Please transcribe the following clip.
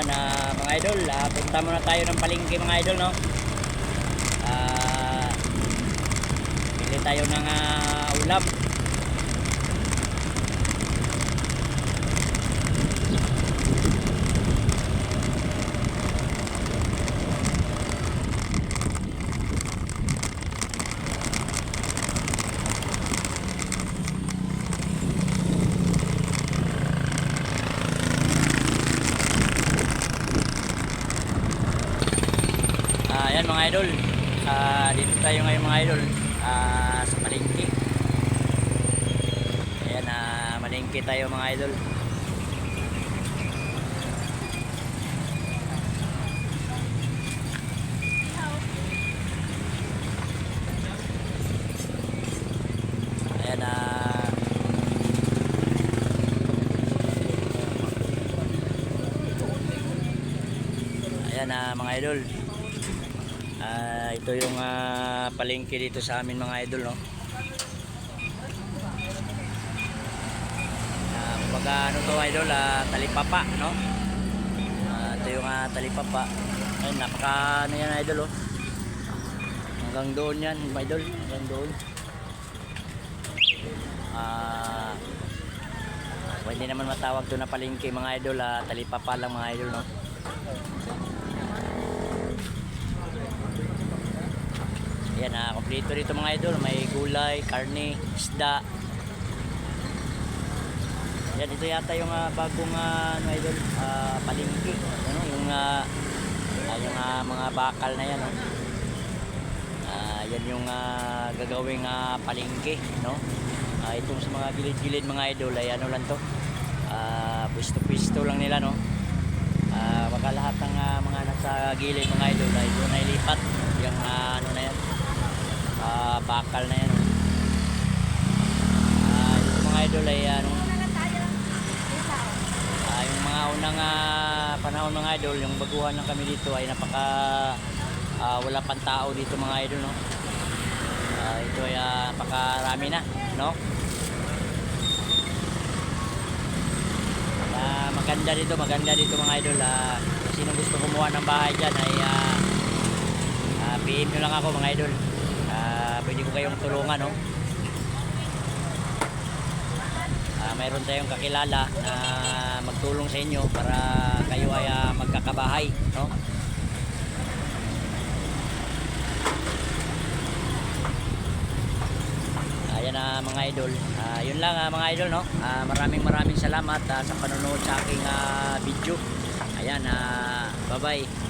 Yan ah, mga idol, ah, punta muna tayo ng palengke mga idol no. Ah, bili tayo ng ah, ulam. Ah, yan mga idol. Ah, dito tayo ngayon mga idol. Ah, sa palengke. Ayan, ah, malengke tayo mga idol. Ayan, ah, ayan ah, mga idol. Ah, ito yung ah, palengke dito sa amin mga idol no. Ah, kumbaga ano to idol, ah, talipapa no. Ah, ito yung ah, talipapa. Ayun, napaka ano yan idol oh. Hanggang doon yan, idol, hanggang doon. Ah, pwede naman matawag to na palengke mga idol, ah, talipapa lang mga idol no. Yan na, kompleto dito mga idol. May gulay, karne, isda. Yan, ito yata yung ah, bagong ah, ano idol, ah, palengke. Ano, yung, ah, ah, yung ah, mga bakal na yan. No? Ah, yan yung ah, gagawing ah, palengke. No? Ah, itong sa mga gilid-gilid mga idol ay ano lang to. Ah, pwesto-pwesto lang nila. No? Ah, baka lahat ng ah, mga nasa gilid mga idol ay doon ay lipat. Yung ah, ano na yan ah bakal na yan. Ah, ito mga idol ay ano, ah, yung mga unang ah, panahon mga idol, yung baguhan lang kami dito ay napaka ah, wala pang tao dito mga idol no. Ah, ito ay ah, napakarami na, no? Ah, maganda dito, maganda dito mga idol. Ah, sino gusto kumuha ng bahay diyan ay ah, PM nyo lang ako mga idol. Ah, pwede ko kayong tulungan, no? Ah, mayroon tayong kakilala na magtulong sa inyo para kayo ay ah, magkakabahay, no? Ayan na mga idol. Ah, yun lang ah, mga idol, no? Ah, maraming maraming salamat ah, sa panonood sa aking ah, video. Ayan, ah, bye-bye.